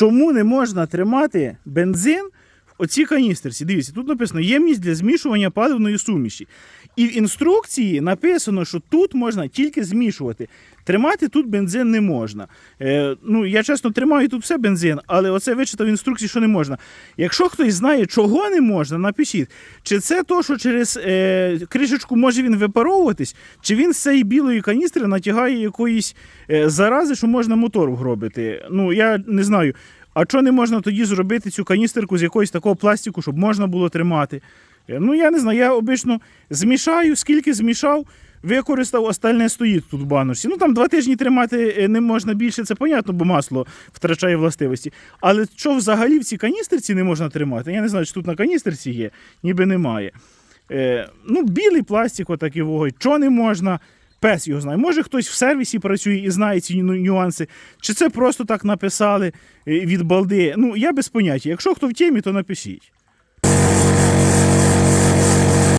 чому не можна тримати бензин в оцій каністерці? Дивіться, тут написано ємність для змішування паливної суміші. І в інструкції написано, що тут можна тільки змішувати. Тримати тут бензин не можна. Е, ну, я чесно тримаю тут все бензин, але оце вичитав в інструкції, що не можна. Якщо хтось знає, чого не можна, напишіть. Чи це то, що через е, кришечку може він випаровуватись, чи він з цієї білої каністри натягає якоїсь е, зарази, що можна мотор вгробити. Ну, я не знаю. А що не можна тоді зробити цю каністерку з якогось такого пластику, щоб можна було тримати? Е, Ну, я не знаю, я обично змішаю, скільки змішав, використав, остальне стоїть тут в баночці. Ну там два тижні тримати е, не можна більше, це понятно, бо масло втрачає властивості. Але що взагалі в цій каністерці не можна тримати? Я не знаю, чи тут на каністерці є, ніби немає. Е, ну, білий пластик, отакий вогонь. Що не можна? Пес його знає. Може хтось в сервісі працює і знає ці нюанси, чи це просто так написали е, від балди. Ну, я без поняття. Якщо хто в темі, то напишіть.